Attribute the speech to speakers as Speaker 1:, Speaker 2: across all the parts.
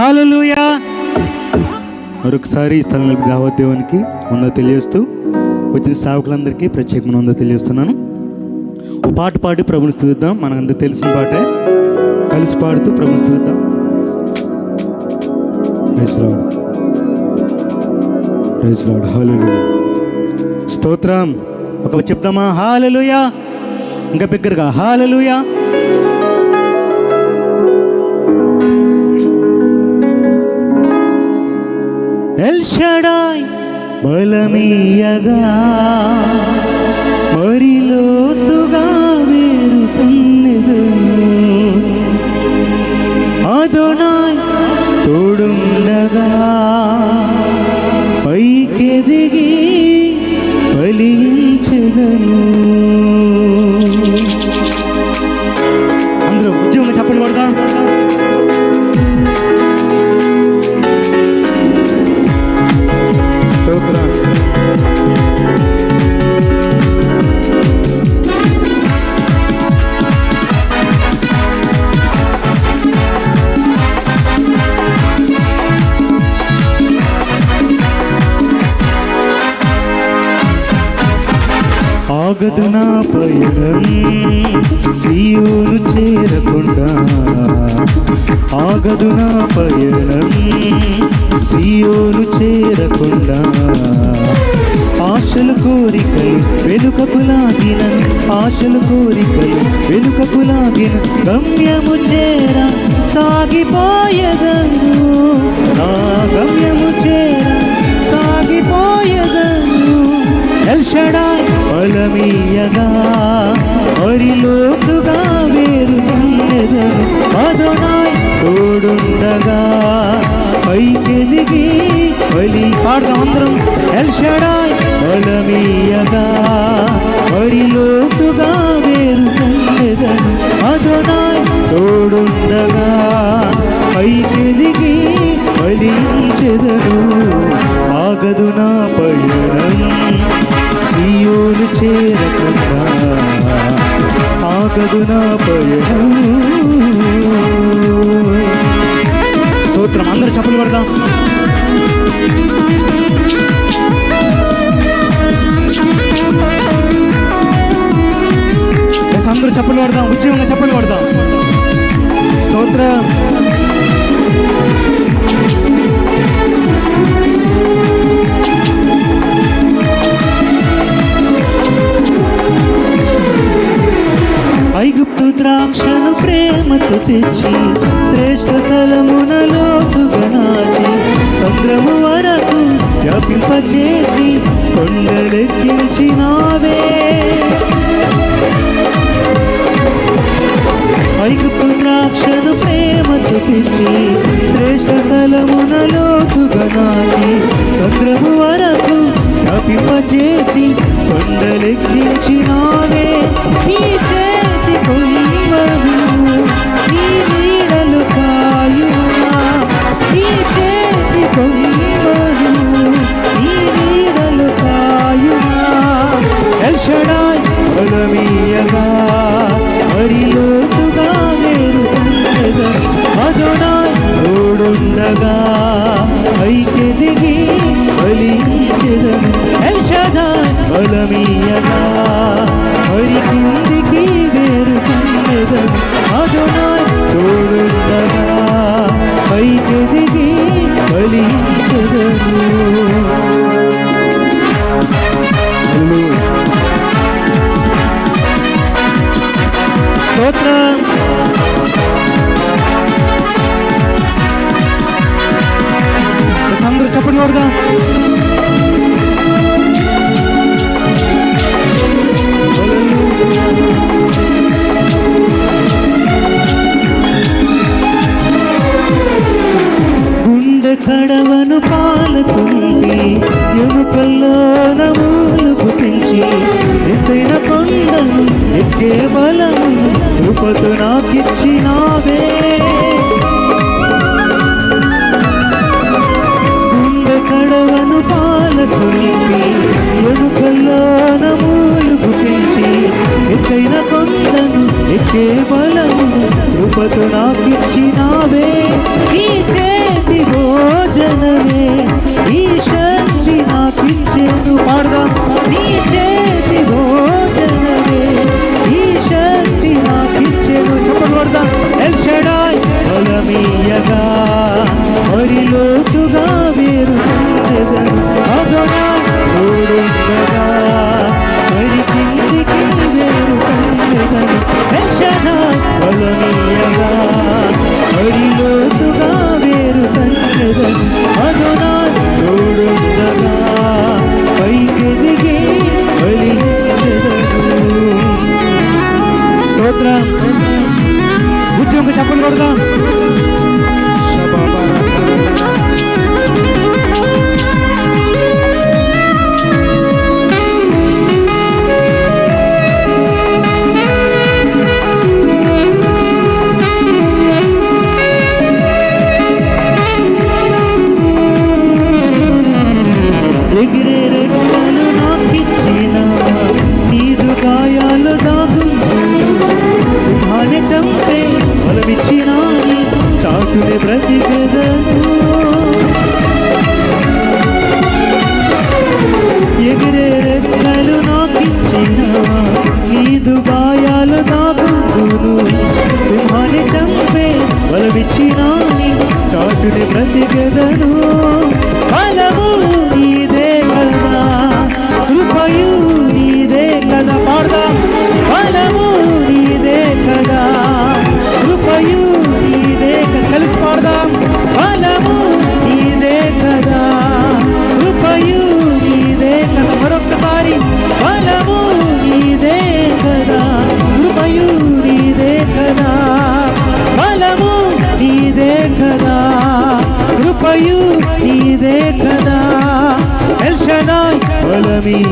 Speaker 1: Hallelujah మరొకసారి ఈ స్థలంలో దావత్ దేవునికి ఉందో తెలియజేస్తూ వచ్చిన సేవకులందరికీ ప్రత్యేకమైన ఉందో తెలియజేస్తున్నాను. ఒక పాట పాడి ప్రభుని స్థుతిద్దాం. మనకందరూ తెలిసిన పాటే. కలిసి పాడుతూ ప్రభుని స్థుతిద్దాం. స్తోత్రం. ఒక చెప్దామా? హాలలుయా ఇంకా బిగ్గరగా. హాలలుయా ఎల్షడాయ్ బలమీయగా మరి ఆగదు నా పయనం సీయోను చేరకుండా ఆగదు నా పయనం సీయోను చేరకుండా ఆశలు కోరికలు వెనుకకు లాగిన ఆశలు కోరికలు వెనుకకు లాగిన గమ్యము చేర సాగిపోయదను. నా గమ్యము చేర సాగిపోయదను. ఎల్షడాయ్ బలమీయగా అరిలోతుగా వేరుకున్నెదను అదోనాయ్ తోడుండగా పైకెదిగి బలి పాడదాం అందరం ఎల్షడాయ్ బలమీయగా అరిలోతుగా వేరుకున్నెదను అదోనాయ్ తోడుండగా పైకెదిగి బలించెదరు. ఆగదు నా పయనం. సీయోను చేరకుండా ఆగదు నా పయనం స్తోత్రం. అందరూ చెప్పలు పడదాం అందరూ చెప్పలు పడదాం ఉద్యోగంగా చెప్పలు పడదాం ప్రేమతో తెచ్చి శ్రేష్ఠ స్థలమున లోతుగా నాటి సంద్రము వరకు వ్యాపింపచేసి కొండలెక్కించినావే ఐగుప్తు ద్రాక్షను ప్రేమతో తెచ్చి శ్రేష్ఠ స్థలమున లోతుగా నాటి సంద్రము వరకు వ్యాపింపచేసి కొండలెక్కించినావే నీ చేతి గుండె కడవను పాలకు నింపి ఎముకల్లో నమూలుకు పెంచి ఎత్తైన కొండను ఎక్కే బలము కృపతో నాకిచ్చినావే గుండె కడవను పాలకు నింపి ఎముకల్లో నమూలుకు పెంచి ఎత్తైన కొండను ఎక్కే బలము కృపతో నాకిచ్చినావే. నీ చేతి భోజనమే. నీ శక్తి నాకిచ్చేను పాడదాం. నీ చే విజయంకి చెప్పండి కొడదాం चंपे బలమిచ్చిన చాటుని బ్రతికెదను. ఎగిరే రెక్కలు నాకిచ్చిన నీ దుబాయాలు దాగుందును సింహాన్ని చంపే బలమిచ్చిన చాటుని బ్రతికెదను. బలము నీదే కదా కృపయు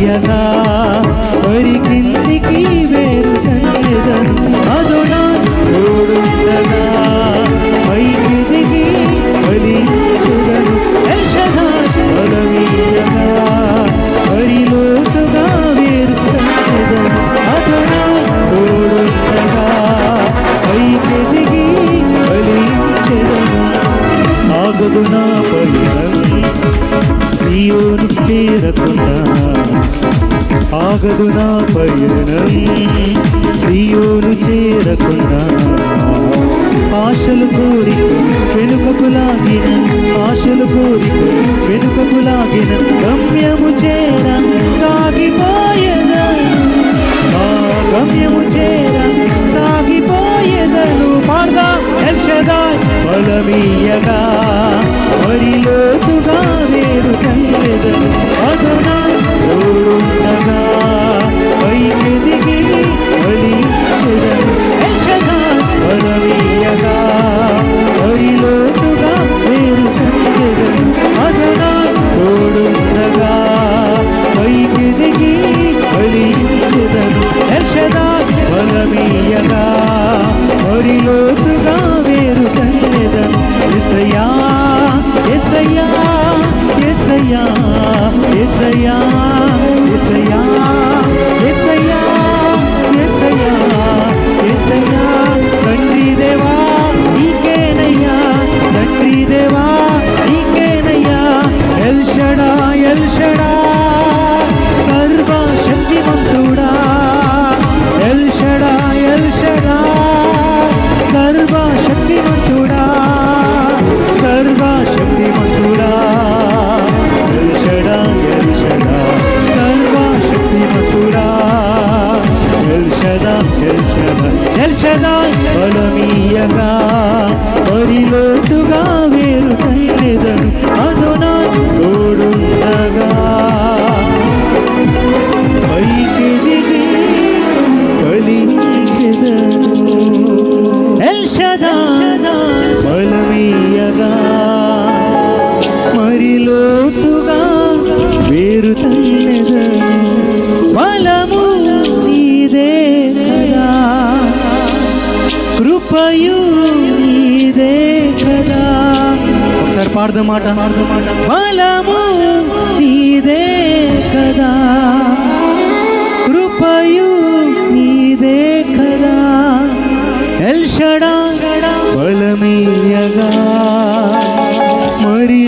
Speaker 1: తీయగా మరి కిందికి వేరు తల్లెదం అదో నా తోడుందగా పై కిందికి బలించుదను యశదా పదమీయగా మరి లోతుగా వేరు తల్లెదం అదో నా తోడుందగా పై కిందికి బలించదను ఆగదు నా సాగదు నా పయనం. సియోను చేరకుండా ఆశలు కోరిక వెనుకకు లాగిన ఆశలు కోరిక వెనుకకు లాగిన గమ్యము చేర సాగిపోయేదను ఆ గమ్యము చేర సాగిపోయేదను పాడదా ఎల్షదాయ్ బలమీయగా మరి లోతుగా వేరు కల్లెదను తీయగా ఒరిలోతుగా వేరు కన్నెదను ఎసయా ఎసయా ఎసయా ఎసయా ఎసయా నీదే కదా. ఒకసారి పాడదాం మాట. పాడదాం మాట బలము నీదే కదా. కృపయు నీదే కదా. ఎల్షడా బలమీయగా. మరి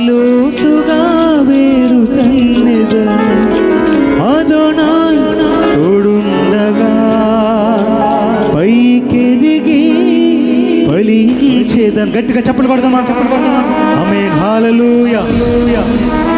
Speaker 1: గట్టిగా చప్పలు కొడదామా? చప్పలు కొడదామా? ఆమె హాలలుయా.